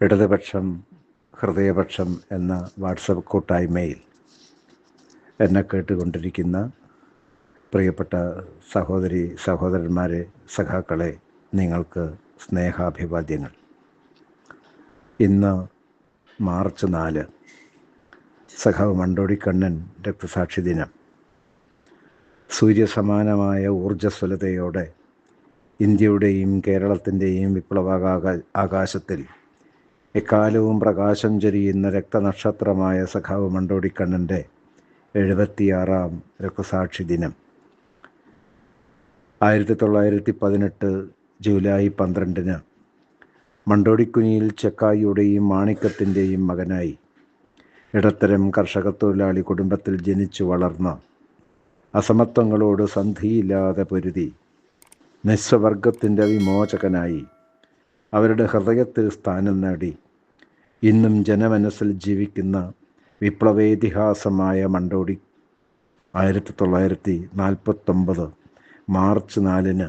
ഇടതുപക്ഷം ഹൃദയപക്ഷം എന്ന വാട്സപ്പ് കൂട്ടായ്മയിൽ എന്നെ കേട്ടുകൊണ്ടിരിക്കുന്ന പ്രിയപ്പെട്ട സഹോദരി സഹോദരന്മാരെ സഖാക്കളെ നിങ്ങൾക്ക് സ്നേഹാഭിവാദ്യങ്ങൾ. ഇന്ന് മാർച്ച് നാല് സഖാവ് മണ്ടോടിക്കണ്ണൻ രക്തസാക്ഷി ദിനം. സൂര്യസമാനമായ ഊർജസ്വലതയോടെ ഇന്ത്യയുടെയും കേരളത്തിന്റെയും വിപ്ലവാകാ ആകാശത്തിൽ എക്കാലവും പ്രകാശം ചൊരിയുന്ന രക്തനക്ഷത്രമായ സഖാവ് മണ്ടോടിക്കണ്ണന്റെ എഴുപത്തിയാറാം രക്തസാക്ഷി ദിനം. ആയിരത്തി തൊള്ളായിരത്തി പതിനെട്ട് ജൂലൈ പന്ത്രണ്ടിന് മണ്ടോടിക്കുനിയിൽ ചെക്കായിയുടെയും മാണിക്കത്തിന്റെയും മകനായി ഇടത്തരം കർഷക തൊഴിലാളി കുടുംബത്തിൽ ജനിച്ചു വളർന്ന അസമത്വങ്ങളോട് സന്ധിയില്ലാതെ പൊരുതി നിസ്വവർഗത്തിന്റെ വിമോചകനായി അവരുടെ ഹൃദയത്തിൽ സ്ഥാനം നേടി ഇന്നും ജനമനസ്സിൽ ജീവിക്കുന്ന വിപ്ലവേതിഹാസമായ മണ്ടോടി ആയിരത്തി തൊള്ളായിരത്തി നാൽപ്പത്തൊമ്പത് മാർച്ച് നാലിന്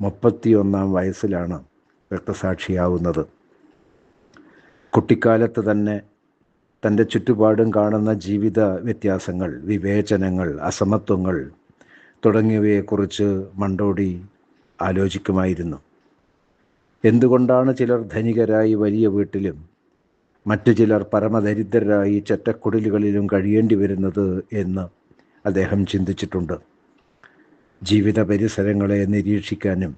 മുപ്പത്തിയൊന്നാം വയസ്സിലാണ് രക്തസാക്ഷിയാവുന്നത്. കുട്ടിക്കാലത്ത് തന്നെ തന്റെ ചുറ്റുപാടും കാണുന്ന ജീവിത വ്യത്യാസങ്ങൾ വിവേചനങ്ങൾ അസമത്വങ്ങൾ തുടങ്ങിയവയെക്കുറിച്ച് മണ്ടോടി ആലോചിക്കുമായിരുന്നു. എന്തുകൊണ്ടാണ് ചിലർ ധനികരായി വലിയ വീട്ടിലും മറ്റു ചിലർ പരമദരിദ്രരായി ചെറ്റക്കുടലുകളിലും കഴിയേണ്ടി വരുന്നത് എന്ന് അദ്ദേഹം ചിന്തിച്ചിട്ടുണ്ട്. ജീവിത പരിസരങ്ങളെ നിരീക്ഷിക്കാനും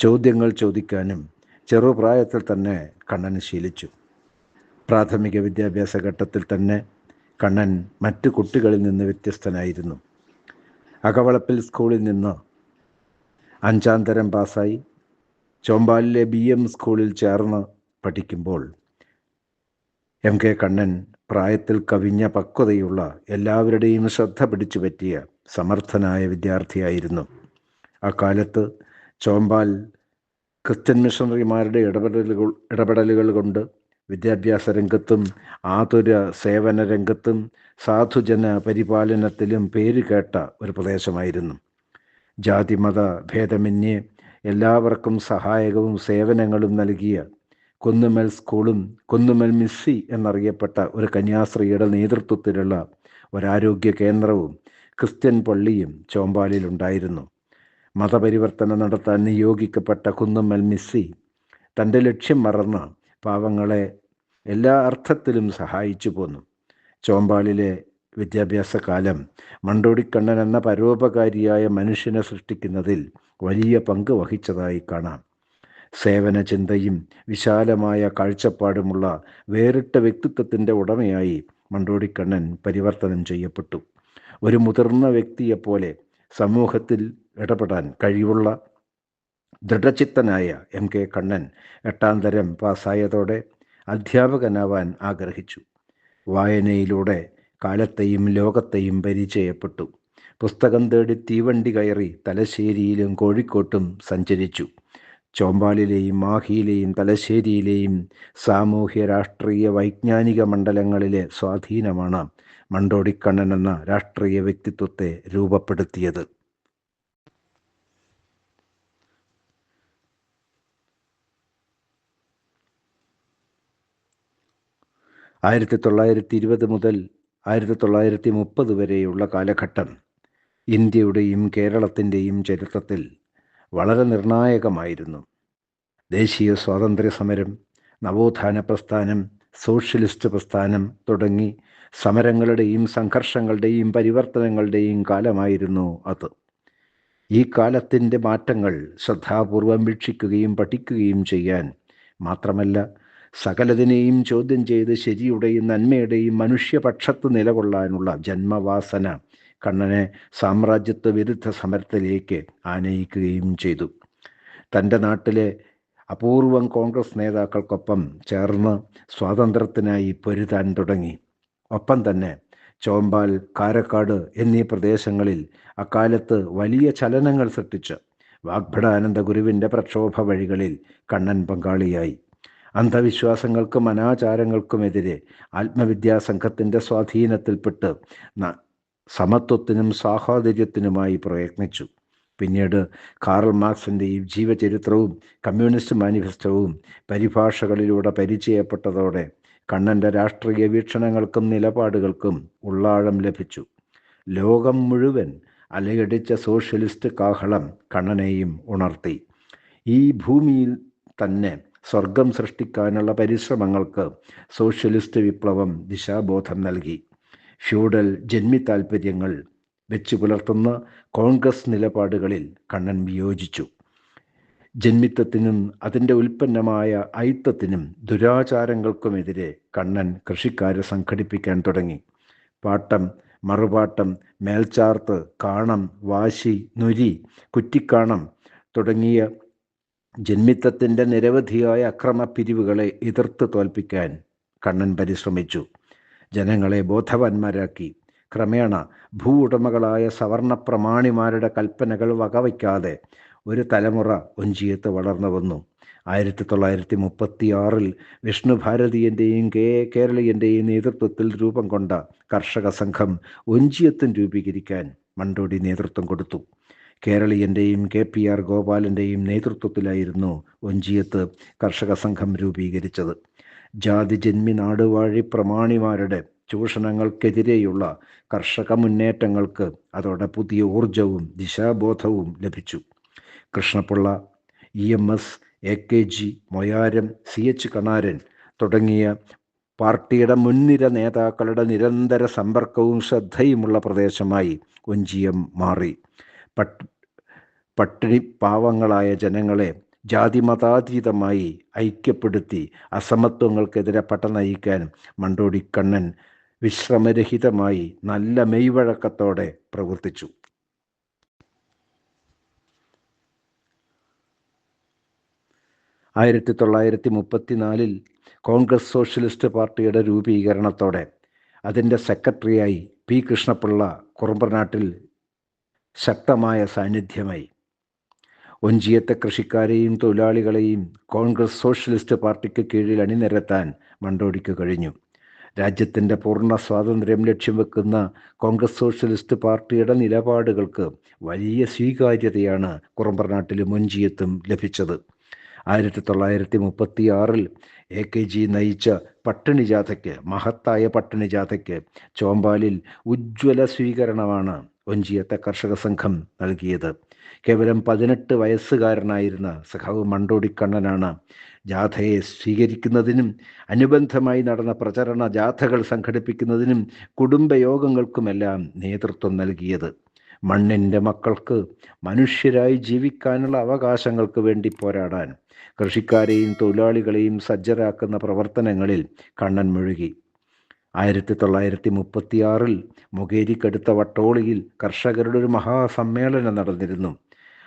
ചോദ്യങ്ങൾ ചോദിക്കാനും ചെറുപ്രായത്തിൽ തന്നെ കണ്ണൻ ശീലിച്ചു. പ്രാഥമിക വിദ്യാഭ്യാസ ഘട്ടത്തിൽ തന്നെ കണ്ണൻ മറ്റു കുട്ടികളിൽ നിന്ന് വ്യത്യസ്തനായിരുന്നു. അകവളപ്പിൽ സ്കൂളിൽ നിന്ന് അഞ്ചാം തരം പാസ്സായി. ചോമ്പാലിലെ ബി എം സ്കൂളിൽ ചേർന്ന് പഠിക്കുമ്പോൾ എം കെ കണ്ണൻ പ്രായത്തിൽ കവിഞ്ഞ പക്വതയുള്ള എല്ലാവരുടെയും ശ്രദ്ധ പിടിച്ചു പറ്റിയ സമർത്ഥനായ വിദ്യാർത്ഥിയായിരുന്നു. അക്കാലത്ത് ചോമ്പാൽ ക്രിസ്ത്യൻ മിഷണറിമാരുടെ ഇടപെടലുകൾ ഇടപെടലുകൾ കൊണ്ട് വിദ്യാഭ്യാസ രംഗത്തും ആതുര സേവന രംഗത്തും സാധുജന പരിപാലനത്തിലും പേരുകേട്ട ഒരു പ്രദേശമായിരുന്നു. ജാതിമത ഭേദമന്യേ എല്ലാവർക്കും സഹായകവും സേവനങ്ങളും നൽകിയ കുന്നുമൽ സ്കൂളും കുന്നുമൽ മിസ്സി എന്നറിയപ്പെട്ട ഒരു കന്യാസ്ത്രീയുടെ നേതൃത്വത്തിലുള്ള ഒരാരോഗ്യ കേന്ദ്രവും ക്രിസ്ത്യൻ പള്ളിയും ചോമ്പാലിലുണ്ടായിരുന്നു മതപരിവർത്തനം നടത്താൻ നിയോഗിക്കപ്പെട്ട കുന്നുമ്മൽ മിസ്സി തന്റെ ലക്ഷ്യം മറന്ന് പാവങ്ങളെ എല്ലാ അർത്ഥത്തിലും സഹായിച്ചു പോന്നു. ചോമ്പാലിലെ വിദ്യാഭ്യാസ കാലം മണ്ടോടിക്കണ്ണൻ എന്ന പരോപകാരിയായ മനുഷ്യനെ സൃഷ്ടിക്കുന്നതിൽ വലിയ പങ്ക് വഹിച്ചതായി കാണാം. സേവന ചിന്തയും വിശാലമായ കാഴ്ചപ്പാടുമുള്ള വേറിട്ട വ്യക്തിത്വത്തിന്റെ ഉടമയായി മണ്ടോടിക്കണ്ണൻ പരിവർത്തനം ചെയ്യപ്പെട്ടു. ഒരു മുതിർന്ന വ്യക്തിയെപ്പോലെ സമൂഹത്തിൽ ഇടപെടാൻ കഴിവുള്ള ദൃഢചിത്തനായ എം കെ കണ്ണൻ എട്ടാം തരം പാസ്സായതോടെ അധ്യാപകനാവാൻ ആഗ്രഹിച്ചു. വായനയിലൂടെ കാലത്തെയും ലോകത്തെയും പരിചയപ്പെട്ടു. പുസ്തകം തേടി തീവണ്ടി കയറി തലശ്ശേരിയിലും കോഴിക്കോട്ടും സഞ്ചരിച്ചു. ചോമ്പാലിലെയും മാഹിയിലെയും തലശ്ശേരിയിലെയും സാമൂഹ്യ രാഷ്ട്രീയ വൈജ്ഞാനിക മണ്ഡലങ്ങളിലെ സ്വാധീനമാണ് മണ്ടോടിക്കണ്ണൻ എന്ന രാഷ്ട്രീയ വ്യക്തിത്വത്തെ രൂപപ്പെടുത്തിയത്. ആയിരത്തി തൊള്ളായിരത്തി ഇരുപത് മുതൽ ആയിരത്തി തൊള്ളായിരത്തി മുപ്പത് വരെയുള്ള കാലഘട്ടം ഇന്ത്യയുടെയും കേരളത്തിന്റെയും ചരിത്രത്തിൽ വളരെ നിർണായകമായിരുന്നു. ദേശീയ സ്വാതന്ത്ര്യ സമരം നവോത്ഥാന പ്രസ്ഥാനം സോഷ്യലിസ്റ്റ് പ്രസ്ഥാനം തുടങ്ങി സമരങ്ങളുടെയും സംഘർഷങ്ങളുടെയും പരിവർത്തനങ്ങളുടെയും കാലമായിരുന്നു അത്. ഈ കാലത്തിന്റെ മാറ്റങ്ങൾ ശ്രദ്ധാപൂർവം വീക്ഷിക്കുകയും പഠിക്കുകയും ചെയ്യാൻ മാത്രമല്ല സകലതിനെയും ചോദ്യം ചെയ്ത് ശരിയുടെയും നന്മയുടെയും മനുഷ്യപക്ഷത്ത് നിലകൊള്ളാനുള്ള ജന്മവാസന കണ്ണനെ സാമ്രാജ്യത്വ വിരുദ്ധ സമരത്തിലേക്ക് ആനയിക്കുകയും ചെയ്തു. തന്റെ നാട്ടിലെ അപൂർവം കോൺഗ്രസ് നേതാക്കൾക്കൊപ്പം ചേർന്ന് സ്വാതന്ത്ര്യത്തിനായി പൊരുതാൻ തുടങ്ങി. ഒപ്പം തന്നെ ചോമ്പാൽ കാരക്കാട് എന്നീ പ്രദേശങ്ങളിൽ അക്കാലത്ത് വലിയ ചലനങ്ങൾ സൃഷ്ടിച്ച്. വാഗ്ഭടാനന്ദ ഗുരുവിന്റെ പ്രക്ഷോഭ വഴികളിൽ കണ്ണൻ പങ്കാളിയായി. അന്ധവിശ്വാസങ്ങൾക്കും അനാചാരങ്ങൾക്കുമെതിരെ ആത്മവിദ്യാസംഘത്തിന്റെ സ്വാധീനത്തിൽപ്പെട്ട് സമത്വത്തിനും സാഹോദര്യത്തിനുമായി പ്രയത്നിച്ചു. പിന്നീട് കാറൽ ഈ ജീവചരിത്രവും കമ്മ്യൂണിസ്റ്റ് മാനിഫെസ്റ്റോവും പരിഭാഷകളിലൂടെ പരിചയപ്പെട്ടതോടെ കണ്ണന്റെ രാഷ്ട്രീയ വീക്ഷണങ്ങൾക്കും നിലപാടുകൾക്കും ഉള്ളാഴം ലഭിച്ചു. ലോകം മുഴുവൻ അലയടിച്ച സോഷ്യലിസ്റ്റ് കാഹളം കണ്ണനെയും ഉണർത്തി. ഈ ഭൂമിയിൽ തന്നെ സ്വർഗം സൃഷ്ടിക്കാനുള്ള പരിശ്രമങ്ങൾക്ക് സോഷ്യലിസ്റ്റ് വിപ്ലവം ദിശാബോധം നൽകി. ഫ്യൂഡൽ ജന്മി താൽപ്പര്യങ്ങൾ വെച്ചു പുലർത്തുന്ന കോൺഗ്രസ് നിലപാടുകളിൽ കണ്ണൻ വിയോജിച്ചു. ജന്മിത്വത്തിനും അതിന്റെ ഉൽപ്പന്നമായ ഐത്തത്തിനും ദുരാചാരങ്ങൾക്കുമെതിരെ കണ്ണൻ കൃഷിക്കാരെ സംഘടിപ്പിക്കാൻ തുടങ്ങി. പാട്ടം മറുപാട്ടം മേൽച്ചാർത്ത് കാണം വാശി നുരി കുറ്റിക്കാണം തുടങ്ങിയ ജന്മിത്തത്തിന്റെ നിരവധിയായ അക്രമ പിരിവുകളെ എതിർത്ത് തോൽപ്പിക്കാൻ കണ്ണൻ പരിശ്രമിച്ചു. ജനങ്ങളെ ബോധവാന്മാരാക്കി. ക്രമേണ ഭൂ ഉടമകളായ സവർണ പ്രമാണിമാരുടെ കൽപ്പനകൾ വകവയ്ക്കാതെ ഒരു തലമുറ ഒഞ്ചിയത്ത് വളർന്നു വന്നു. ആയിരത്തി തൊള്ളായിരത്തി മുപ്പത്തി ആറിൽ വിഷ്ണു ഭാരതീയന്റെയും കെ കേരളീയന്റെയും നേതൃത്വത്തിൽ രൂപം കൊണ്ട കർഷക സംഘം ഒഞ്ചിയത്തും രൂപീകരിക്കാൻ മണ്ടോടി നേതൃത്വം കൊടുത്തു. കേരളീയന്റെയും കെ പി ആർ ഗോപാലന്റെയും നേതൃത്വത്തിലായിരുന്നു ഒഞ്ചിയത്ത് കർഷക സംഘം രൂപീകരിച്ചത്. ജാതി ജന്മി നാടുവാഴി പ്രമാണിമാരുടെ ചൂഷണങ്ങൾക്കെതിരെയുള്ള കർഷക മുന്നേറ്റങ്ങൾക്ക് അതോടെ പുതിയ ഊർജവും ദിശാബോധവും ലഭിച്ചു. Krishnapillai E M S A K G Moyaram C H Kanaran തുടങ്ങിയ പാർട്ടിയുടെ മുൻനിര നേതാക്കളുടെ നിരന്തര സമ്പർക്കവും ശ്രദ്ധയുമുള്ള പ്രദേശമായി ഒഞ്ചിയം മാറി. പട്ട് പട്ടിണി പാവങ്ങളായ ജനങ്ങളെ ജാതിമതാതീതമായി ഐക്യപ്പെടുത്തി അസമത്വങ്ങൾക്കെതിരെ പട്ട നയിക്കാൻ മണ്ടോടിക്കണ്ണൻ വിശ്രമരഹിതമായി നല്ല മെയ്വഴക്കത്തോടെ പ്രവർത്തിച്ചു. ആയിരത്തി തൊള്ളായിരത്തി മുപ്പത്തിനാലിൽ കോൺഗ്രസ് സോഷ്യലിസ്റ്റ് പാർട്ടിയുടെ രൂപീകരണത്തോടെ അതിന്റെ സെക്രട്ടറിയായി പി കൃഷ്ണപിള്ള കുറുമ്പനാട്ടിൽ ശക്തമായ സാന്നിധ്യമായി. ഒഞ്ചിയത്തെ കൃഷിക്കാരെയും തൊഴിലാളികളെയും കോൺഗ്രസ് സോഷ്യലിസ്റ്റ് പാർട്ടിക്ക് കീഴിൽ അണിനിരത്താൻ മണ്ടോടിക്ക് കഴിഞ്ഞു. രാജ്യത്തിന്റെ പൂർണ സ്വാതന്ത്ര്യം ലക്ഷ്യം വെക്കുന്ന കോൺഗ്രസ് സോഷ്യലിസ്റ്റ് പാർട്ടിയുടെ നിലപാടുകൾക്ക് വലിയ സ്വീകാര്യതയാണ് കുറമ്പറനാട്ടിലും ഒഞ്ചിയത്തും ലഭിച്ചത്. ആയിരത്തി തൊള്ളായിരത്തി മുപ്പത്തി ആറിൽ എ കെ ജി നയിച്ച പട്ടിണി ജാഥയ്ക്ക് മഹത്തായ പട്ടിണി ജാഥയ്ക്ക് ചോമ്പാലിൽ ഉജ്ജ്വല സ്വീകരണമാണ് ഒഞ്ചിയത്തെ കർഷക സംഘം നൽകിയത്. കേവലം പതിനെട്ട് വയസ്സുകാരനായിരുന്ന സഖാവ് മണ്ടോടിക്കണ്ണനാണ് ജാഥയെ സ്വീകരിക്കുന്നതിനും അനുബന്ധമായി നടന്ന പ്രചരണ ജാഥകൾ സംഘടിപ്പിക്കുന്നതിനും കുടുംബയോഗങ്ങൾക്കുമെല്ലാം നേതൃത്വം നൽകിയത്. മണ്ണിന്റെ മക്കൾക്ക് മനുഷ്യരായി ജീവിക്കാനുള്ള അവകാശങ്ങൾക്ക് വേണ്ടി പോരാടാൻ കൃഷിക്കാരെയും തൊഴിലാളികളെയും സജ്ജരാക്കുന്ന പ്രവർത്തനങ്ങളിൽ കണ്ണൻ മുഴുകി. ആയിരത്തി തൊള്ളായിരത്തി മുപ്പത്തിയാറിൽ മുകേരിക്കടുത്ത വട്ടോളിയിൽ കർഷകരുടെ ഒരു മഹാസമ്മേളനം നടന്നിരുന്നു.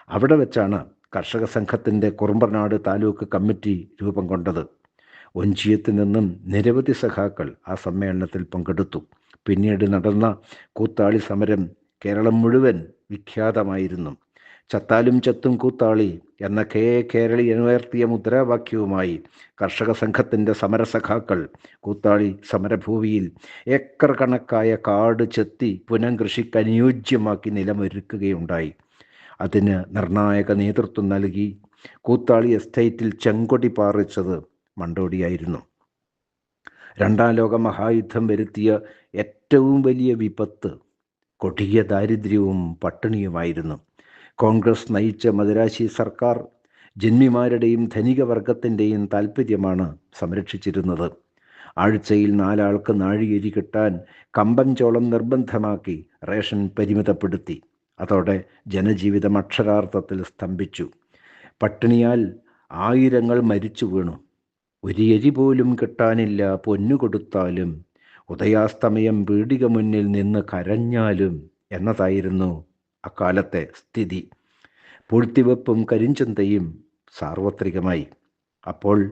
അവിടെ വെച്ചാണ് കർഷക സംഘത്തിന്റെ കുറുമ്പനാട് താലൂക്ക് കമ്മിറ്റി രൂപം കൊണ്ടത്. ഒഞ്ചിയത്ത് നിന്നും നിരവധി സഖാക്കൾ ആ സമ്മേളനത്തിൽ പങ്കെടുത്തു. പിന്നീട് നടന്ന കൂത്താളി സമരം കേരളം മുഴുവൻ വിഖ്യാതമായിരുന്നു. ചത്താലും ചത്തും കൂത്താളി എന്ന കെ എ കേരളീയൻ ഉയർത്തിയ മുദ്രാവാക്യവുമായി കർഷക സംഘത്തിന്റെ സമരസഖാക്കൾ കൂത്താളി സമരഭൂമിയിൽ ഏക്കർ കണക്കായ കാട് ചെത്തി പുനംകൃഷിക്ക് അനുയോജ്യമാക്കി നിലമൊരുക്കുകയുണ്ടായി. അതിന് നിർണായക നേതൃത്വം നൽകി കൂത്താളി എസ്റ്റേറ്റിൽ ചെങ്കൊടി പാറിച്ചത് മണ്ടോടിയായിരുന്നു. രണ്ടാം ലോക മഹായുദ്ധം വരുത്തിയ ഏറ്റവും വലിയ വിപത്ത് കൊടിയ ദാരിദ്ര്യവും പട്ടിണിയുമായിരുന്നു. കോൺഗ്രസ് നയിച്ച മദുരാശി സർക്കാർ ജന്മിമാരുടെയും ധനിക വർഗത്തിന്റെയും താൽപ്പര്യമാണ് സംരക്ഷിച്ചിരുന്നത്. ആഴ്ചയിൽ നാലാൾക്ക് നാഴികരി കിട്ടാൻ കമ്പൻചോളം നിർബന്ധമാക്കി റേഷൻ പരിമിതപ്പെടുത്തി. അതോടെ ജനജീവിതം അക്ഷരാർത്ഥത്തിൽ സ്തംഭിച്ചു. പട്ടിണിയാൽ ആയിരങ്ങൾ മരിച്ചു വീണു. ഒരു എരി പോലും കിട്ടാനില്ല പൊന്നു കൊടുത്താലും ഉദയാസ്തമയം പീടിക മുന്നിൽ നിന്ന് കരഞ്ഞാലും എന്നതായിരുന്നു അക്കാലത്തെ സ്ഥിതി. പൂഴ്ത്തിവെപ്പും കരിഞ്ചന്തയും സാർവത്രികമായി. അപ്പോൾ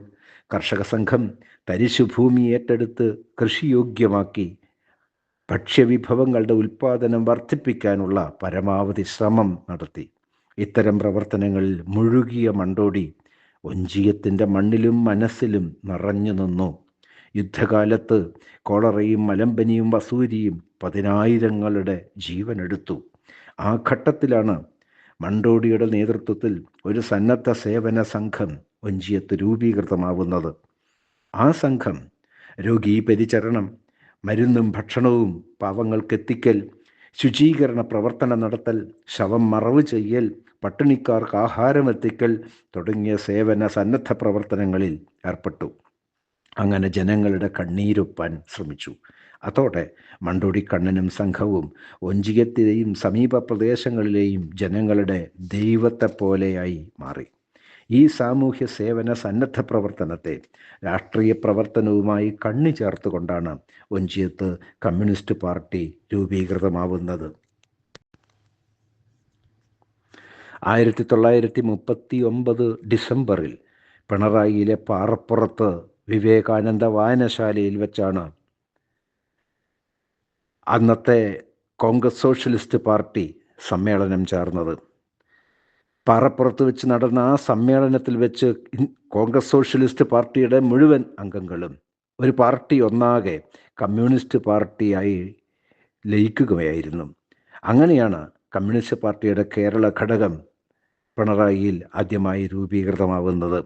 കർഷക സംഘം തരിശുഭൂമി ഏറ്റെടുത്ത് കൃഷിയോഗ്യമാക്കി ഭക്ഷ്യവിഭവങ്ങളുടെ ഉൽപ്പാദനം വർദ്ധിപ്പിക്കാനുള്ള പരമാവധി ശ്രമം നടത്തി. ഇത്തരം പ്രവർത്തനങ്ങളിൽ മുഴുകിയ മണ്ടോടി ഒഞ്ചിയത്തിന്റെ മണ്ണിലും മനസ്സിലും നിറഞ്ഞു നിന്നു. യുദ്ധകാലത്ത് കോളറയും മലമ്പനിയും വസൂരിയും പതിനായിരങ്ങളുടെ ജീവനെടുത്തു. ആ ഘട്ടത്തിലാണ് മണ്ടോടിയുടെ നേതൃത്വത്തിൽ ഒരു സന്നദ്ധ സേവന സംഘം ഒഞ്ചിയത്ത് രൂപീകൃതമാവുന്നത്. ആ സംഘം രോഗീ പരിചരണം മരുന്നും ഭക്ഷണവും പാവങ്ങൾക്കെത്തിക്കൽ ശുചീകരണ പ്രവർത്തനം നടത്തൽ ശവം മറവ് ചെയ്യൽ പട്ടിണിക്കാർക്ക് ആഹാരമെത്തിക്കൽ തുടങ്ങിയ സേവന സന്നദ്ധ പ്രവർത്തനങ്ങളിൽ ഏർപ്പെട്ടു. അങ്ങനെ ജനങ്ങളുടെ കണ്ണീരൊപ്പാൻ ശ്രമിച്ചു. അതോടെ മണ്ടോടിക്കണ്ണനും സംഘവും ഒഞ്ചിയത്തിലെയും സമീപ പ്രദേശങ്ങളിലെയും ജനങ്ങളുടെ ദൈവത്തെപ്പോലെയായി മാറി. ഈ സാമൂഹ്യ സേവന സന്നദ്ധ പ്രവർത്തനത്തെ രാഷ്ട്രീയ പ്രവർത്തനവുമായി കണ്ണു ചേർത്തുകൊണ്ടാണ് ഒഞ്ചിയത്ത് കമ്മ്യൂണിസ്റ്റ് പാർട്ടി രൂപീകൃതമാവുന്നത്. ആയിരത്തി തൊള്ളായിരത്തി മുപ്പത്തി ഒമ്പത് ഡിസംബറിൽ പിണറായിയിലെ പാറപ്പുറത്ത് വിവേകാനന്ദ വായനശാലയിൽ വെച്ചാണ് അന്നത്തെ കോൺഗ്രസ് സോഷ്യലിസ്റ്റ് പാർട്ടി സമ്മേളനം ചേർന്നത്. പാറപ്പുറത്ത് വെച്ച് നടന്ന ആ സമ്മേളനത്തിൽ വെച്ച് കോൺഗ്രസ് സോഷ്യലിസ്റ്റ് പാർട്ടിയുടെ മുഴുവൻ അംഗങ്ങളും ഒരു പാർട്ടി ഒന്നാകെ കമ്മ്യൂണിസ്റ്റ് പാർട്ടിയായി ലയിക്കുകയായിരുന്നു. അങ്ങനെയാണ് കമ്മ്യൂണിസ്റ്റ് പാർട്ടിയുടെ കേരള ഘടകം പിണറായിയിൽ ആദ്യമായി രൂപീകൃതമാവുന്നത്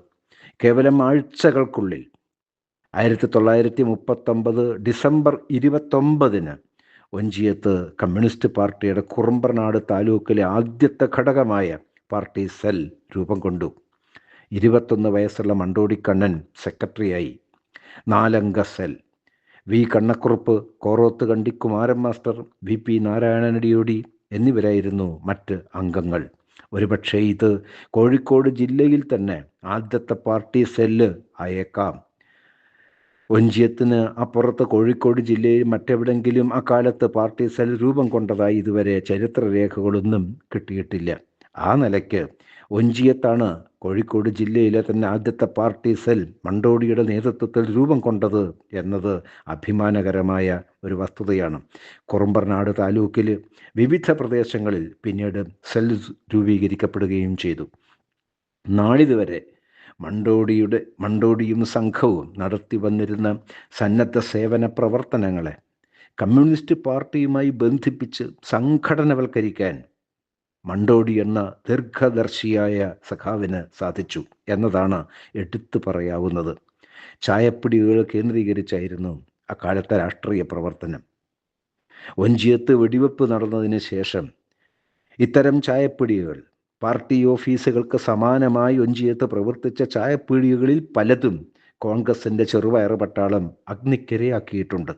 കേവലം ആഴ്ചകൾക്കുള്ളിൽ ആയിരത്തി തൊള്ളായിരത്തി മുപ്പത്തൊമ്പത് ഡിസംബർ ഇരുപത്തൊമ്പതിന് ഒഞ്ചിയത്ത് കമ്മ്യൂണിസ്റ്റ് പാർട്ടിയുടെ കുറുമ്പർനാട് താലൂക്കിലെ ആദ്യത്തെ ഘടകമായ പാർട്ടി സെൽ രൂപം കൊണ്ടു. ഇരുപത്തൊന്ന് വയസ്സുള്ള മണ്ടോടിക്കണ്ണൻ സെക്രട്ടറിയായി. നാലംഗ cell. V. Kannakurup Koroth Kandi Kumaran master V. P. നാരായണനടിയോടി എന്നിവരായിരുന്നു മറ്റ് അംഗങ്ങൾ. ഒരുപക്ഷെ ഇത് കോഴിക്കോട് ജില്ലയിൽ തന്നെ ആദ്യത്തെ പാർട്ടി സെല്ല് ആയേക്കാം. ഒഞ്ചിയത്തിന് അപ്പുറത്ത് കോഴിക്കോട് ജില്ലയിൽ മറ്റെവിടെങ്കിലും അക്കാലത്ത് പാർട്ടി സെൽ രൂപം കൊണ്ടതായി ഇതുവരെ ചരിത്രരേഖകളൊന്നും കിട്ടിയിട്ടില്ല. ആ നിലയ്ക്ക് ഒഞ്ചിയത്താണ് കോഴിക്കോട് ജില്ലയിലെ തന്നെ ആദ്യത്തെ പാർട്ടി സെൽ മണ്ടോടിയുടെ നേതൃത്വത്തിൽ രൂപം കൊണ്ടത് എന്നത് അഭിമാനകരമായ ഒരു വസ്തുതയാണ്. കുറുമ്പർനാട് താലൂക്കിൽ വിവിധ പ്രദേശങ്ങളിൽ പിന്നീട് സെൽ രൂപീകരിക്കപ്പെടുകയും ചെയ്തു. നാളിതുവരെ മണ്ടോടിയുടെ മണ്ടോടിയും സംഘവും നടത്തി വന്നിരുന്ന സന്നദ്ധ സേവന പ്രവർത്തനങ്ങളെ കമ്മ്യൂണിസ്റ്റ് പാർട്ടിയുമായി ബന്ധിപ്പിച്ച് സംഘടനവൽക്കരിക്കാൻ മണ്ടോടി എന്ന ദീർഘദർശിയായ സഖാവിന് സാധിച്ചു എന്നതാണ് എടുത്തു പറയാവുന്നത്. ചായപ്പിടികൾ കേന്ദ്രീകരിച്ചായിരുന്നു അക്കാലത്തെ രാഷ്ട്രീയ പ്രവർത്തനം. ഒഞ്ചിയത്ത് വെടിവെപ്പ് നടന്നതിന് ശേഷം ഇത്തരം ചായപ്പിടികൾ പാർട്ടി ഓഫീസുകൾക്ക് സമാനമായി ഒഞ്ചിയത്ത് പ്രവർത്തിച്ച ചായപ്പീടികകളിൽ പലതും കോൺഗ്രസിന്റെ ചെറുവയറ് പട്ടാളം അഗ്നിക്കിരയാക്കിയിട്ടുണ്ട്.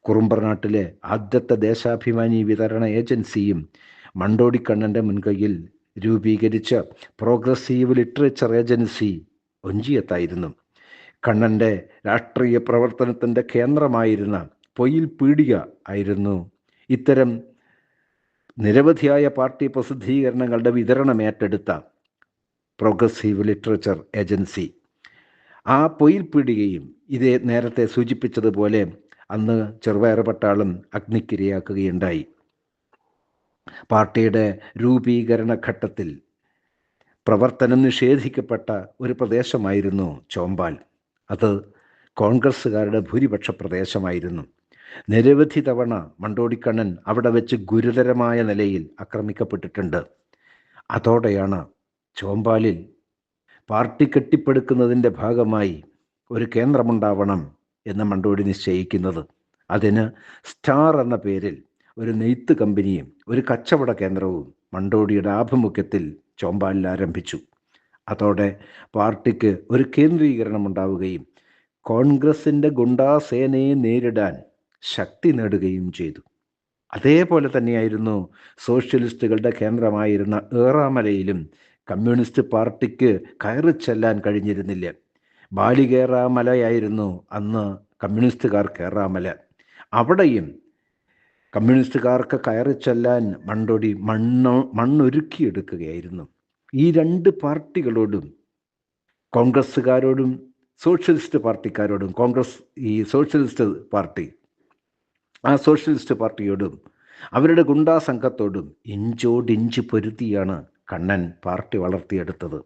കുറുമ്പർനാട്ടിലെ ആദ്യത്തെ ദേശാഭിമാനി വിതരണ ഏജൻസിയും മണ്ടോടിക്കണ്ണന്റെ മുൻകൈയിൽ രൂപീകരിച്ച പ്രോഗ്രസീവ് ലിറ്ററേച്ചർ ഏജൻസി ഒഞ്ചിയത്തായിരുന്നു. കണ്ണന്റെ രാഷ്ട്രീയ പ്രവർത്തനത്തിന്റെ കേന്ദ്രമായിരുന്ന പൊയിൽ പീടിക ആയിരുന്നു. ഇത്തരം നിരവധിയായ പാർട്ടി പ്രസിദ്ധീകരണങ്ങളുടെ വിതരണം ഏറ്റെടുത്ത പ്രോഗ്രസീവ് ലിറ്ററേച്ചർ ഏജൻസി ആ പൊയിൽ പീടികയും ഇതേ നേരത്തെ സൂചിപ്പിച്ചതുപോലെ അന്ന് ചെറുവയറ് പട്ടാളം അഗ്നിക്കിരയാക്കുകയുണ്ടായി. പാർട്ടിയുടെ രൂപീകരണ ഘട്ടത്തിൽ പ്രവർത്തനം നിഷേധിക്കപ്പെട്ട ഒരു പ്രദേശമായിരുന്നു ചോമ്പാൽ അത് കോൺഗ്രസ്സുകാരുടെ ഭൂരിപക്ഷ പ്രദേശമായിരുന്നു. നിരവധി തവണ മണ്ടോടിക്കണ്ണൻ അവിടെ വെച്ച് ഗുരുതരമായ നിലയിൽ ആക്രമിക്കപ്പെട്ടിട്ടുണ്ട്. അതോടെയാണ് ചോമ്പാലിൽ പാർട്ടി കെട്ടിപ്പടുക്കുന്നതിന്റെ ഭാഗമായി ഒരു കേന്ദ്രമുണ്ടാവണം എന്ന് മണ്ടോടി നിശ്ചയിക്കുന്നത്. അതിന് സ്റ്റാർ എന്ന പേരിൽ ഒരു നെയ്ത്ത് കമ്പനിയും ഒരു കച്ചവട കേന്ദ്രവും മണ്ടോടിയുടെ ആഭിമുഖ്യത്തിൽ ചോമ്പാലിൽ ആരംഭിച്ചു. അതോടെ പാർട്ടിക്ക് ഒരു കേന്ദ്രീകരണം ഉണ്ടാവുകയും കോൺഗ്രസിന്റെ ഗുണ്ടാസേനയെ നേരിടാൻ ശക്തി നേടുകയും ചെയ്തു. അതേപോലെ തന്നെയായിരുന്നു സോഷ്യലിസ്റ്റുകളുടെ കേന്ദ്രമായിരുന്ന ഏറാമലയിലും കമ്മ്യൂണിസ്റ്റ് പാർട്ടിക്ക് കയറി ചെല്ലാൻ കഴിഞ്ഞിരുന്നില്ല. ബാലികേറാമലയായിരുന്നു അന്ന് കമ്മ്യൂണിസ്റ്റുകാർ കയറാമല അവിടെയും കമ്മ്യൂണിസ്റ്റുകാർക്ക് കയറി ചെല്ലാൻ മണ്ടോടി മണ്ണോ മണ്ണൊരുക്കിയെടുക്കുകയായിരുന്നു. ഈ രണ്ട് പാർട്ടികളോടും കോൺഗ്രസ്സുകാരോടും സോഷ്യലിസ്റ്റ് പാർട്ടിക്കാരോടും കോൺഗ്രസ് ഈ സോഷ്യലിസ്റ്റ് പാർട്ടി ആ സോഷ്യലിസ്റ്റ് പാർട്ടിയോടും അവരുടെ ഗുണ്ടാ സംഘത്തോടും ഇഞ്ചോടിഞ്ച് പൊരുത്തിയാണ് കണ്ണൻ പാർട്ടി വളർത്തിയെടുത്തത്.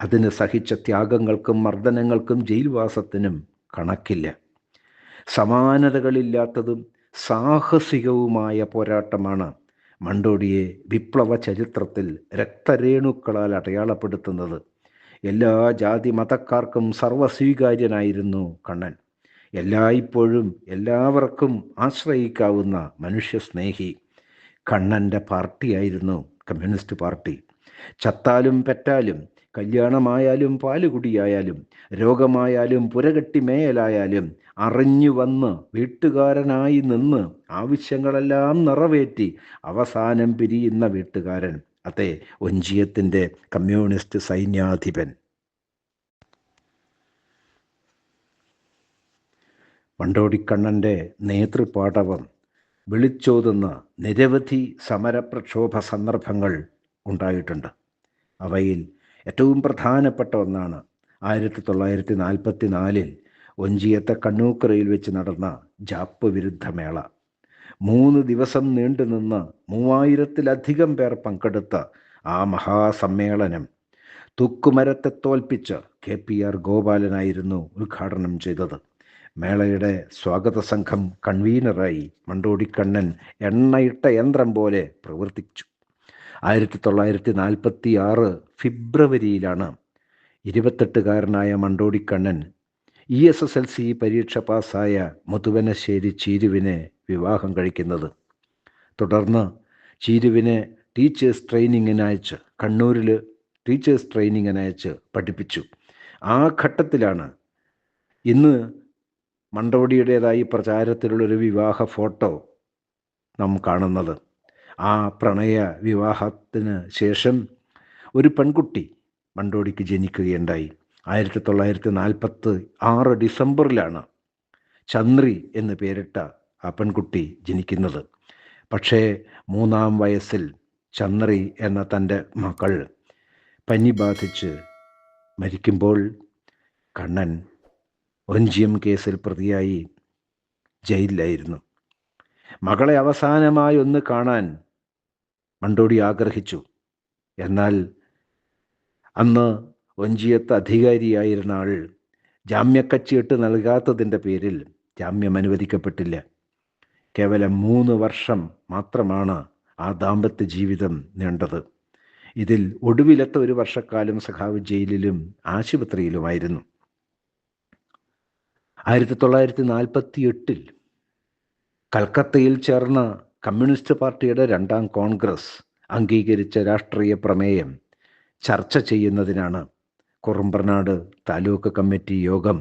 അതിന് സഹിച്ച ത്യാഗങ്ങൾക്കും മർദ്ദനങ്ങൾക്കും ജയിൽവാസത്തിനും കണക്കില്ല. സമാനതകളില്ലാത്തതും സാഹസികവുമായ പോരാട്ടമാണ് മണ്ടോടിയെ വിപ്ലവ ചരിത്രത്തിൽ രക്തരേണുക്കളാൽ അടയാളപ്പെടുത്തുന്നത്. എല്ലാ ജാതി മതക്കാർക്കും സർവസ്വീകാര്യനായിരുന്നു കണ്ണൻ. എല്ലായ്പ്പോഴും എല്ലാവർക്കും ആശ്രയിക്കാവുന്ന മനുഷ്യസ്നേഹി കണ്ണന്റെ പാർട്ടിയായിരുന്നു കമ്മ്യൂണിസ്റ്റ് പാർട്ടി. ചത്താലും പെറ്റാലും കല്യാണമായാലും പാലുകുടിയായാലും രോഗമായാലും പുരകെട്ടി മേയലായാലും അറിഞ്ഞു വന്ന് വീട്ടുകാരനായി നിന്ന് ആവശ്യങ്ങളെല്ലാം നിറവേറ്റി അവസാനം പിരിയുന്ന വീട്ടുകാരൻ അതെ ഒഞ്ചിയത്തിന്റെ കമ്മ്യൂണിസ്റ്റ് സൈന്യാധിപൻ. മണ്ടോടിക്കണ്ണന്റെ നേതൃപാടവം വിളിച്ചോതുന്ന നിരവധി സമരപ്രക്ഷോഭ സന്ദർഭങ്ങൾ ഉണ്ടായിട്ടുണ്ട്. അവയിൽ ഏറ്റവും പ്രധാനപ്പെട്ട ഒന്നാണ് ആയിരത്തി തൊള്ളായിരത്തി നാൽപ്പത്തി നാലിൽ ഒഞ്ചിയത്തെ കണ്ണൂക്കറയിൽ വെച്ച് നടന്ന ജാപ്പ് വിരുദ്ധ മേള. മൂന്ന് ദിവസം നീണ്ടുനിന്ന് മൂവായിരത്തിലധികം പേർ പങ്കെടുത്ത ആ മഹാസമ്മേളനം തൂക്കുമരത്തെ തോൽപ്പിച്ച് കെ പി ആർ ഗോപാലനായിരുന്നു ഉദ്ഘാടനം ചെയ്തത്. മേളയുടെ സ്വാഗത സംഘം കൺവീനറായി മണ്ടോടിക്കണ്ണൻ എണ്ണയിട്ട യന്ത്രം പോലെ പ്രവർത്തിച്ചു. ആയിരത്തി തൊള്ളായിരത്തി നാൽപ്പത്തി ആറ് ഫെബ്രുവരിയിലാണ് ഇരുപത്തെട്ടുകാരനായ Mandodi Kannan E S S L C പരീക്ഷ പാസ്സായ മുതുവനശ്ശേരി ചീരുവിനെ വിവാഹം കഴിക്കുന്നത്. തുടർന്ന് ചീരുവിനെ ടീച്ചേഴ്സ് ട്രെയിനിങ്ങിനയച്ച് കണ്ണൂരിൽ ടീച്ചേഴ്സ് ട്രെയിനിങ്ങിനയച്ച് പഠിപ്പിച്ചു. ആ ഘട്ടത്തിലാണ് ഇന്ന് മണ്ടോടിയുടേതായി പ്രചാരത്തിലുള്ളൊരു വിവാഹ ഫോട്ടോ നാം കാണുന്നത്. ആ പ്രണയ വിവാഹത്തിന് ശേഷം ഒരു പെൺകുട്ടി മണ്ടോടിക്ക് ജനിക്കുകയുണ്ടായി. ആയിരത്തി തൊള്ളായിരത്തി നാൽപ്പത്തി ആറ് ഡിസംബറിലാണ് ചന്ദ്രി എന്ന് പേരിട്ട ആ പെൺകുട്ടി ജനിക്കുന്നത്. പക്ഷേ മൂന്നാം വയസ്സിൽ ചന്ദ്രി എന്ന തന്റെ മകൾ പനി ബാധിച്ച് മരിക്കുമ്പോൾ കണ്ണൻ ഒഞ്ചിയം കേസിൽ പ്രതിയായി ജയിലിലായിരുന്നു. മകളെ അവസാനമായി ഒന്ന് കാണാൻ മണ്ടോടി ആഗ്രഹിച്ചു. എന്നാൽ അന്ന് ഒഞ്ചിയത്ത് അധികാരിയായിരുന്ന ആൾ ജാമ്യക്കച്ചിയിട്ട് നൽകാത്തതിന്റെ പേരിൽ ജാമ്യം അനുവദിക്കപ്പെട്ടില്ല. കേവലം മൂന്ന് വർഷം മാത്രമാണ് ആ ദാമ്പത്യ ജീവിതം നീണ്ടത്. ഇതിൽ ഒടുവിലത്തെ ഒരു വർഷക്കാലം സഖാവ് ജയിലിലും ആശുപത്രിയിലുമായിരുന്നു. ആയിരത്തി തൊള്ളായിരത്തി നാൽപ്പത്തി എട്ടിൽ കൽക്കത്തയിൽ ചേർന്ന കമ്മ്യൂണിസ്റ്റ് പാർട്ടിയുടെ രണ്ടാം കോൺഗ്രസ് അംഗീകരിച്ച രാഷ്ട്രീയ പ്രമേയം ചർച്ച ചെയ്യുന്നതിനാണ് കുറുമ്പർനാട് താലൂക്ക് കമ്മിറ്റി യോഗം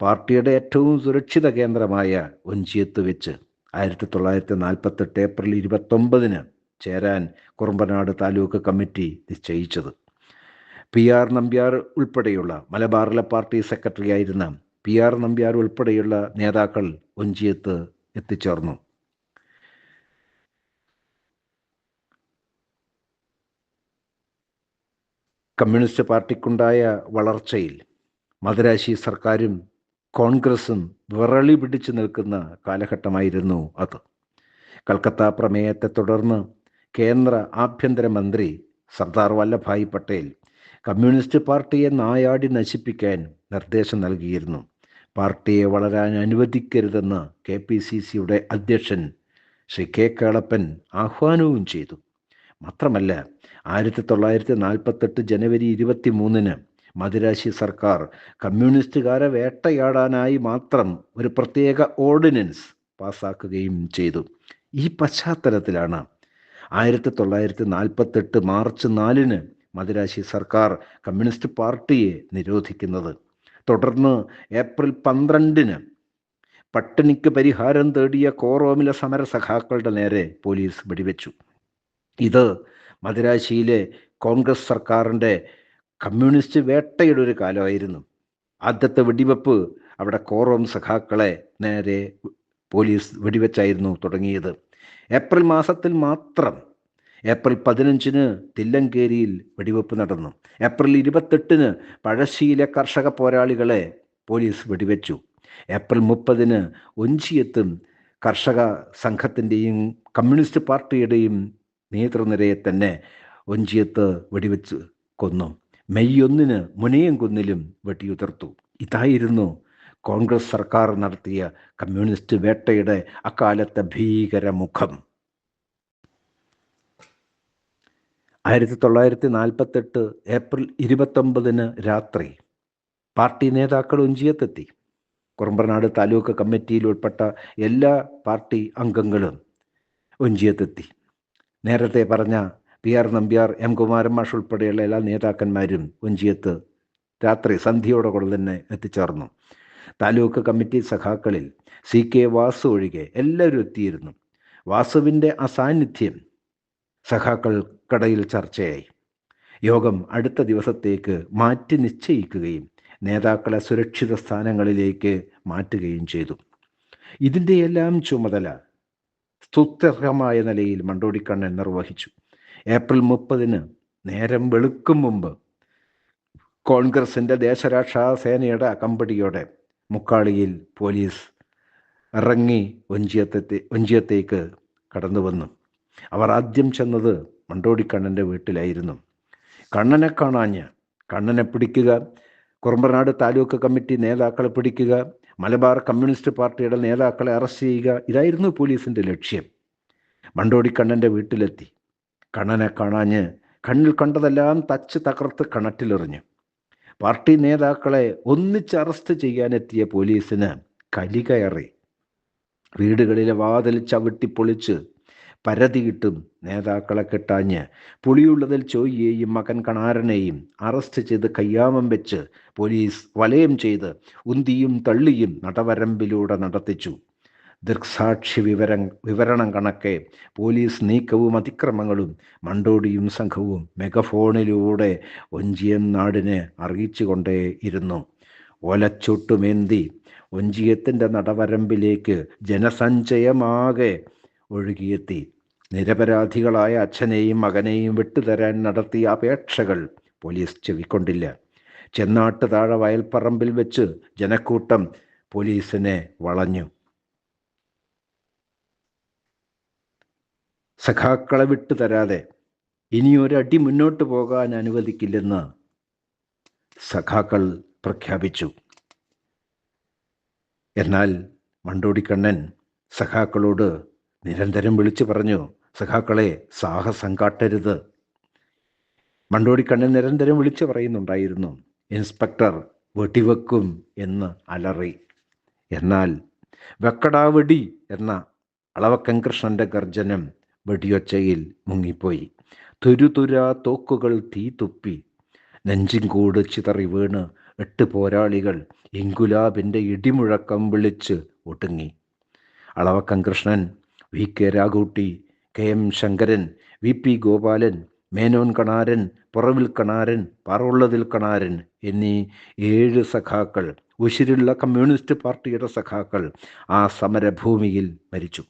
പാർട്ടിയുടെ ഏറ്റവും സുരക്ഷിത കേന്ദ്രമായ ഒഞ്ചിയത്ത് വെച്ച് ആയിരത്തി തൊള്ളായിരത്തി നാൽപ്പത്തെട്ട് ഏപ്രിൽ ഇരുപത്തൊമ്പതിന് ചേരാൻ കുറുമ്പനാട് താലൂക്ക് കമ്മിറ്റി നിശ്ചയിച്ചത്. പി ആർ നമ്പ്യാർ ഉൾപ്പെടെയുള്ള മലബാറിലെ പാർട്ടി സെക്രട്ടറി ആയിരുന്ന പി ആർ നമ്പ്യാർ ഉൾപ്പെടെയുള്ള നേതാക്കൾ ഒഞ്ചിയത്ത് എത്തിച്ചേർന്നു. കമ്മ്യൂണിസ്റ്റ് പാർട്ടിക്കുണ്ടായ വളർച്ചയിൽ മദ്രാശി സർക്കാരും കോൺഗ്രസും വിറളി പിടിച്ചു നിൽക്കുന്ന കാലഘട്ടമായിരുന്നു അത്. കൽക്കത്ത പ്രമേയത്തെ തുടർന്ന് കേന്ദ്ര ആഭ്യന്തരമന്ത്രി സർദാർ വല്ലഭായ് പട്ടേൽ കമ്മ്യൂണിസ്റ്റ് പാർട്ടിയെ നായാടി നശിപ്പിക്കാൻ നിർദ്ദേശം നൽകിയിരുന്നു. പാർട്ടിയെ വളരാൻ അനുവദിക്കരുതെന്ന് കെ പി സി സിയുടെ അധ്യക്ഷൻ ശ്രീ കെ കേളപ്പൻ ആഹ്വാനവും ചെയ്തു. മാത്രമല്ല ആയിരത്തി തൊള്ളായിരത്തി നാൽപ്പത്തെട്ട് ജനുവരി ഇരുപത്തി മൂന്നിന് മദിരാശി സർക്കാർ കമ്മ്യൂണിസ്റ്റുകാരെ വേട്ടയാടാനായി മാത്രം ഒരു പ്രത്യേക ഓർഡിനൻസ് പാസാക്കുകയും ചെയ്തു. ഈ പശ്ചാത്തലത്തിലാണ് ആയിരത്തി തൊള്ളായിരത്തി നാൽപ്പത്തെട്ട് മാർച്ച് നാലിന് മദിരാശി സർക്കാർ കമ്മ്യൂണിസ്റ്റ് പാർട്ടിയെ നിരോധിക്കുന്നത്. തുടർന്ന് ഏപ്രിൽ പന്ത്രണ്ടിന് പട്ടിണിക്ക് പരിഹാരം തേടിയ കോറോമിലെ സമരസഖാക്കളുടെ നേരെ പോലീസ് വെടിവെച്ചു. ഇത് മദിരാശിയിലെ കോൺഗ്രസ് സർക്കാരിന്റെ കമ്മ്യൂണിസ്റ്റ് വേട്ടയുടെ ഒരു കാലമായിരുന്നു. ആദ്യത്തെ വെടിവെപ്പ് അവിടെ കോറോം സഖാക്കളെ നേരെ പോലീസ് വെടിവെച്ചായിരുന്നു തുടങ്ങിയത്. ഏപ്രിൽ മാസത്തിൽ മാത്രം ഏപ്രിൽ പതിനഞ്ചിന് തില്ലങ്കേരിയിൽ വെടിവെപ്പ് നടന്നു. ഏപ്രിൽ ഇരുപത്തെട്ടിന് പഴശ്ശിയിലെ കർഷക പോരാളികളെ പോലീസ് വെടിവെച്ചു. ഏപ്രിൽ മുപ്പതിന് ഒഞ്ചിയത്തും കർഷക സംഘത്തിന്റെയും കമ്മ്യൂണിസ്റ്റ് പാർട്ടിയുടെയും നേതൃനിരയെ തന്നെ ഒഞ്ചിയത്ത് വെടിവെച്ച് കൊന്നു. മെയ് ഒന്നിന് മുനയംകുന്നിലും വെട്ടിയുതിർത്തു. ഇതായിരുന്നു കോൺഗ്രസ് സർക്കാർ നടത്തിയ കമ്മ്യൂണിസ്റ്റ് വേട്ടയുടെ അക്കാലത്തെ ഭീകരമുഖം. ആയിരത്തി തൊള്ളായിരത്തി നാൽപ്പത്തെട്ട് ഏപ്രിൽ ഇരുപത്തൊമ്പതിന് രാത്രി പാർട്ടി നേതാക്കൾ ഒഞ്ചിയത്തെത്തി കുറുമ്പനാട് താലൂക്ക് കമ്മിറ്റിയിൽ ഉൾപ്പെട്ട എല്ലാ പാർട്ടി അംഗങ്ങളും ഒഞ്ചിയത്തെത്തി നേരത്തെ പറഞ്ഞ പി ആർ നമ്പ്യാർ എം കുമാരൻ മാഷ് ഉൾപ്പെടെയുള്ള എല്ലാ നേതാക്കന്മാരും ഒഞ്ചിയത്ത് രാത്രി സന്ധ്യയോടുകൂടെ തന്നെ എത്തിച്ചേർന്നു. താലൂക്ക് കമ്മിറ്റി സഖാക്കളിൽ സി കെ വാസു ഒഴികെ എല്ലാവരും എത്തിയിരുന്നു. വാസുവിന്റെ അസാന്നിധ്യം സഖാക്കൾക്കിടയിൽ ചർച്ചയായി. യോഗം അടുത്ത ദിവസത്തേക്ക് മാറ്റി നിശ്ചയിക്കുകയും നേതാക്കളെ സുരക്ഷിത സ്ഥാനങ്ങളിലേക്ക് മാറ്റുകയും ചെയ്തു. ഇതിന്റെയെല്ലാം ചുമതല സ്തുത്യർഹമായ നിലയിൽ മണ്ടോടിക്കണ്ണൻ നിർവഹിച്ചു. ഏപ്രിൽ മുപ്പതിന് നേരം വെളുക്കും മുമ്പ് കോൺഗ്രസിന്റെ ദേശരക്ഷാ സേനയുടെ അകമ്പടിയോടെ മുക്കാളിയിൽ പോലീസ് ഇറങ്ങി ഒഞ്ചിയത്തെ ഒഞ്ചിയത്തേക്ക് കടന്നു വന്നു അവർ ആദ്യം ചെന്നത് മണ്ടോടിക്കണ്ണന്റെ വീട്ടിലായിരുന്നു. കണ്ണനെ കാണാഞ്ഞ് കണ്ണനെ പിടിക്കുക കുറുമ്പനാട് താലൂക്ക് കമ്മിറ്റി നേതാക്കളെ പിടിക്കുക മലബാർ കമ്മ്യൂണിസ്റ്റ് പാർട്ടിയുടെ നേതാക്കളെ അറസ്റ്റ് ചെയ്യുക ഇതായിരുന്നു പോലീസിന്റെ ലക്ഷ്യം. മണ്ടോടിക്കണ്ണന്റെ വീട്ടിലെത്തി. കണ്ണനെ കാണാഞ്ഞ് കണ്ണിൽ കണ്ടതെല്ലാം തച്ച് തകർത്ത് കണറ്റിലെറിഞ്ഞു. പാർട്ടി നേതാക്കളെ ഒന്നിച്ച് അറസ്റ്റ് ചെയ്യാനെത്തിയ പോലീസിന് കലി കയറി വീടുകളിലെ വാതിൽ ചവിട്ടിപ്പൊളിച്ച് പരതിയിട്ടും നേതാക്കളെ കെട്ടാഞ്ഞ് പുളിയുള്ളതിൽ ചോയ്യേയും മകൻ കണാരനെയും അറസ്റ്റ് ചെയ്ത് കയ്യാമം വെച്ച് പോലീസ് വലയം ചെയ്ത് ഉന്തിയും തള്ളിയും നടവരമ്പിലൂടെ നടത്തിച്ചു. ദൃക്സാക്ഷി വിവരം വിവരണം കണക്കെ പോലീസ് നീക്കവും അതിക്രമങ്ങളും മണ്ടോടിയും സംഘവും മെഗഫോണിലൂടെ ഒഞ്ചിയൻ നാടിനെ അറിയിച്ചുകൊണ്ടേ ഇരുന്നു ഒലച്ചൊട്ടുമേന്തി ഒഞ്ചിയത്തിന്റെ നടവരമ്പിലേക്ക് ജനസഞ്ചയമാകെ ഒഴുകിയെത്തി. നിരപരാധികളായ അച്ഛനെയും മകനെയും വിട്ടുതരാൻ നടത്തിയ അപേക്ഷകൾ പോലീസ് ചെവിക്കൊണ്ടില്ല. ചെന്നാട്ട് താഴെ വയൽപ്പറമ്പിൽ വെച്ച് ജനക്കൂട്ടം പോലീസിനെ വളഞ്ഞു. സഖാക്കളെ വിട്ടു തരാതെ ഇനിയൊരടി മുന്നോട്ട് പോകാൻ അനുവദിക്കില്ലെന്ന് സഖാക്കൾ പ്രഖ്യാപിച്ചു. എന്നാൽ മണ്ടോടിക്കണ്ണൻ സഖാക്കളോട് നിരന്തരം വിളിച്ചു പറഞ്ഞു സഖാക്കളെ സാഹസം കാട്ടരുത് മണ്ടോടിക്കണ്ണൻ നിരന്തരം വിളിച്ചു പറയുന്നുണ്ടായിരുന്നു ഇൻസ്പെക്ടർ വെടിവെക്കും എന്ന് അലറി. എന്നാൽ വെക്കടാ വെടി എന്ന അളവക്കൻ കൃഷ്ണന്റെ ഗർജനം വെടിയൊച്ചയിൽ മുങ്ങിപ്പോയി. തുരുതുരാ തോക്കുകൾ തീ തുപ്പി. നെഞ്ചിൻകൂട് ചിതറി വീണ് എട്ട് പോരാളികൾ ഇൻകുലാബിന്റെ ഇടിമുഴക്കം വിളിച്ച് ഒടുങ്ങി. Alavakkan Krishnan V K Raghootty K M Sankaran V P Gopalan Menon Kanaran Puravil Kanaran Paravullathil Kanaran എന്നീ ഏഴ് സഖാക്കൾ ഉശിരുള്ള കമ്മ്യൂണിസ്റ്റ് പാർട്ടിയുടെ സഖാക്കൾ ആ സമരഭൂമിയിൽ മരിച്ചു.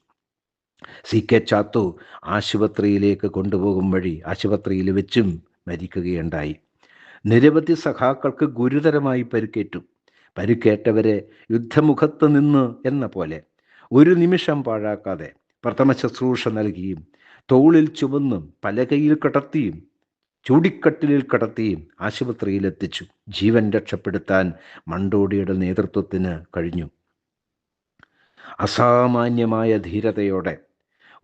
സി കെ ചാത്തു ആശുപത്രിയിലേക്ക് കൊണ്ടുപോകും വഴി ആശുപത്രിയിൽ വെച്ചും മരിക്കുകയുണ്ടായി. നിരവധി സഖാക്കൾക്ക് ഗുരുതരമായി പരിക്കേറ്റു. പരിക്കേറ്റവരെ യുദ്ധമുഖത്ത് നിന്ന് എന്ന പോലെ ഒരു നിമിഷം പാഴാക്കാതെ പ്രഥമ ശുശ്രൂഷ നൽകിയും തോളിൽ ചുമന്നും പലകയിൽ കടത്തിയും ചൂടിക്കട്ടിലിൽ കടത്തിയും ആശുപത്രിയിൽ എത്തിച്ചു ജീവൻ രക്ഷപ്പെടുത്താൻ മണ്ടോടിയുടെ നേതൃത്വത്തിന് കഴിഞ്ഞു. അസാമാന്യമായ ധീരതയോടെ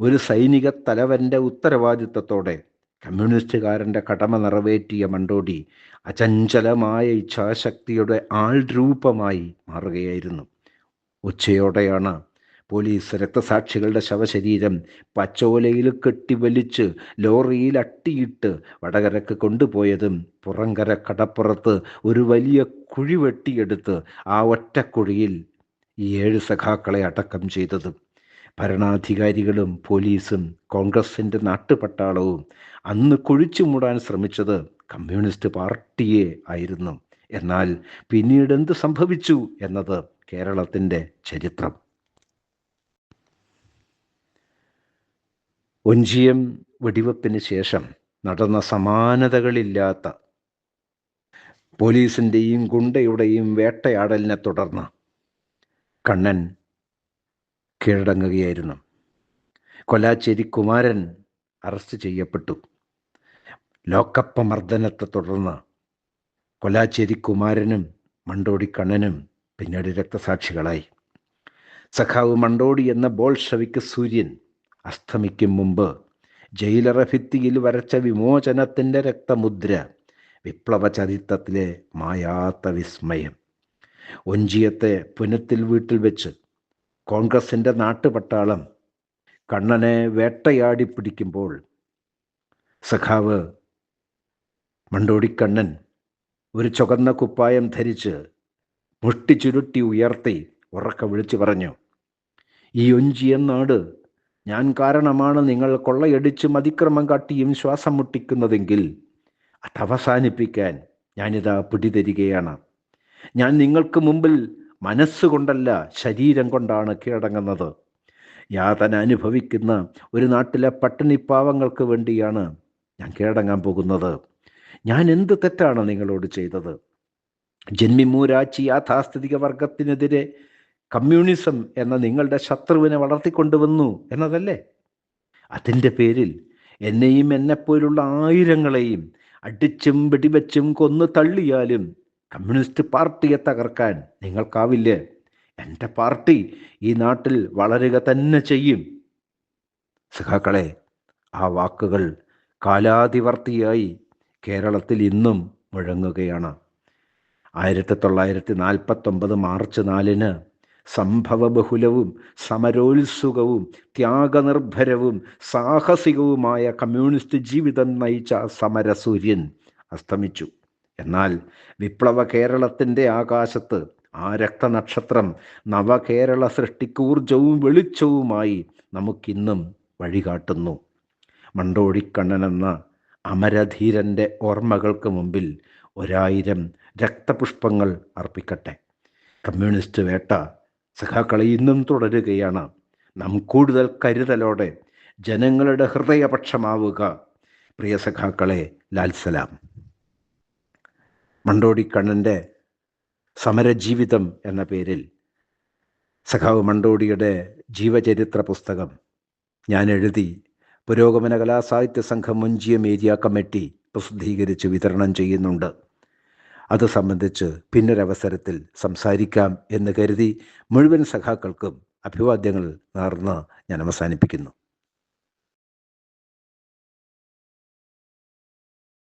ഒരു സൈനിക തലവന്റെ ഉത്തരവാദിത്തത്തോടെ കമ്മ്യൂണിസ്റ്റുകാരന്റെ കടമ നിറവേറ്റിയ മണ്ടോടി അചഞ്ചലമായ ഇച്ഛാശക്തിയുടെ ആൾരൂപമായി മാറുകയായിരുന്നു. ഉച്ചയോടെയാണ് പോലീസ് രക്തസാക്ഷികളുടെ ശവശരീരം പച്ചോലയിൽ കെട്ടിവലിച്ച് ലോറിയിൽ അട്ടിയിട്ട് വടകരക്ക് കൊണ്ടുപോയതും പുറങ്കര കടപ്പുറത്ത് ഒരു വലിയ കുഴി വെട്ടിയെടുത്ത് ആ ഒറ്റക്കുഴിയിൽ ഈ ഏഴ് സഖാക്കളെ അടക്കം ചെയ്തതും. ഭരണാധികാരികളും പോലീസും കോൺഗ്രസിന്റെ നാട്ടുപട്ടാളവും അന്ന് കുഴിച്ചു മൂടാൻ ശ്രമിച്ചത് കമ്മ്യൂണിസ്റ്റ് പാർട്ടിയെ ആയിരുന്നു. എന്നാൽ പിന്നീട് എന്ത് സംഭവിച്ചു എന്നത് കേരളത്തിന്റെ ചരിത്രം. ഒഞ്ചിയം വെടിവെപ്പിന് ശേഷം നടന്ന സമാനതകളില്ലാത്ത പോലീസിന്റെയും ഗുണ്ടയുടെയും വേട്ടയാടലിനെ തുടർന്ന് കണ്ണൻ കീഴടങ്ങുകയായിരുന്നു. കൊലാച്ചേരി കുമാരൻ അറസ്റ്റ് ചെയ്യപ്പെട്ടു. ലോക്കപ്പ മർദ്ദനത്തെ തുടർന്ന് കൊലാച്ചേരി കുമാരനും മണ്ടോടി കണ്ണനും പിന്നീട് രക്തസാക്ഷികളായി. സഖാവ് മണ്ടോടി എന്ന ബോൾഷവിക്ക് സൂര്യൻ അസ്തമിക്കും മുമ്പ് ജയിലറ ഭിത്തിയിൽ വരച്ച വിമോചനത്തിന്റെ രക്തമുദ്ര വിപ്ലവ ചരിത്രത്തിലെ മായാത്ത വിസ്മയം. ഒഞ്ചിയത്തെ പുനത്തിൽ വീട്ടിൽ വെച്ച് കോൺഗ്രസിന്റെ നാട്ടുപട്ടാളം കണ്ണനെ വേട്ടയാടി പിടിക്കുമ്പോൾ സഖാവ് മണ്ടോടിക്കണ്ണൻ ഒരു ചുകന്ന കുപ്പായം ധരിച്ച് മുഷ്ടി ചുരുട്ടി ഉയർത്തി ഉറക്ക വിളിച്ചു പറഞ്ഞു ഈ ഒഞ്ചിയ നാട് ഞാൻ കാരണമാണ് നിങ്ങൾ കൊള്ളയടിച്ചും അതിക്രമം കാട്ടിയും ശ്വാസം മുട്ടിക്കുന്നതെങ്കിൽ അത് അവസാനിപ്പിക്കാൻ ഞാനിതാ പിടിതരികയാണ്. ഞാൻ നിങ്ങൾക്ക് മുമ്പിൽ മനസ്സുകൊണ്ടല്ല ശരീരം കൊണ്ടാണ് കീഴടങ്ങുന്നത്. യാതന അനുഭവിക്കുന്ന ഒരു നാട്ടിലെ പട്ടിണിപ്പാവങ്ങൾക്ക് വേണ്ടിയാണ് ഞാൻ കീഴടങ്ങാൻ പോകുന്നത്. ഞാൻ എന്ത് തെറ്റാണ് നിങ്ങളോട് ചെയ്തത്? ജന്മിമൂരാച്ചി യാഥാസ്ഥിതിക വർഗത്തിനെതിരെ കമ്മ്യൂണിസം എന്ന നിങ്ങളുടെ ശത്രുവിനെ വളർത്തിക്കൊണ്ടുവന്നു എന്നതല്ലേ? അതിന്റെ പേരിൽ എന്നെയും എന്നെപ്പോലുള്ള ആയിരങ്ങളെയും അടിച്ചും വെടിവെച്ചും കൊന്നു തള്ളിയാലും കമ്മ്യൂണിസ്റ്റ് പാർട്ടിയെ തകർക്കാൻ നിങ്ങൾക്കാവില്ലേ? എന്റെ പാർട്ടി ഈ നാട്ടിൽ വളരുക തന്നെ ചെയ്യും. സഖാക്കളെ ആ വാക്കുകൾ കാലാതിവർത്തിയായി കേരളത്തിൽ ഇന്നും മുഴങ്ങുകയാണ്. ആയിരത്തി തൊള്ളായിരത്തി നാൽപ്പത്തൊമ്പത് മാർച്ച് നാലിന് സംഭവബഹുലവും സമരോത്സുകവും ത്യാഗനിർഭരവും സാഹസികവുമായ കമ്മ്യൂണിസ്റ്റ് ജീവിതം നയിച്ച സമരസൂര്യൻ അസ്തമിച്ചു. എന്നാൽ വിപ്ലവ കേരളത്തിന്റെ ആകാശത്ത് ആ രക്തനക്ഷത്രം നവകേരള സൃഷ്ടിക്ക് ഊർജവും വെളിച്ചവുമായി നമുക്കിന്നും വഴികാട്ടുന്നു. മണ്ടോടിക്കണ്ണൻ എന്ന അമരധീരന്റെ ഓർമ്മകൾക്ക് മുമ്പിൽ ഒരായിരം രക്തപുഷ്പങ്ങൾ അർപ്പിക്കട്ടെ. കമ്മ്യൂണിസ്റ്റ് വേട്ട സഖാക്കളെ ഇന്നും തുടരുകയാണ്. നാം കൂടുതൽ കരുതലോടെ ജനങ്ങളുടെ ഹൃദയപക്ഷമാവുക. പ്രിയ സഖാക്കളെ ലാൽസലാം മണ്ടോടിക്കണ്ണന്റെ സമരജീവിതം എന്ന പേരിൽ സഖാവ് മണ്ടോടിയുടെ ജീവചരിത്ര പുസ്തകം ഞാൻ എഴുതി പുരോഗമന കലാസാഹിത്യ സംഘം മുഞ്ചിയം ഏരിയ കമ്മിറ്റി പ്രസിദ്ധീകരിച്ച് വിതരണം ചെയ്യുന്നുണ്ട്. അത് സംബന്ധിച്ച് പിന്നൊരവസരത്തിൽ സംസാരിക്കാം എന്ന് കരുതി മുഴുവൻ സഖാക്കൾക്കും അഭിവാദ്യങ്ങൾ നേർന്ന് ഞാൻ അവസാനിപ്പിക്കുന്നു.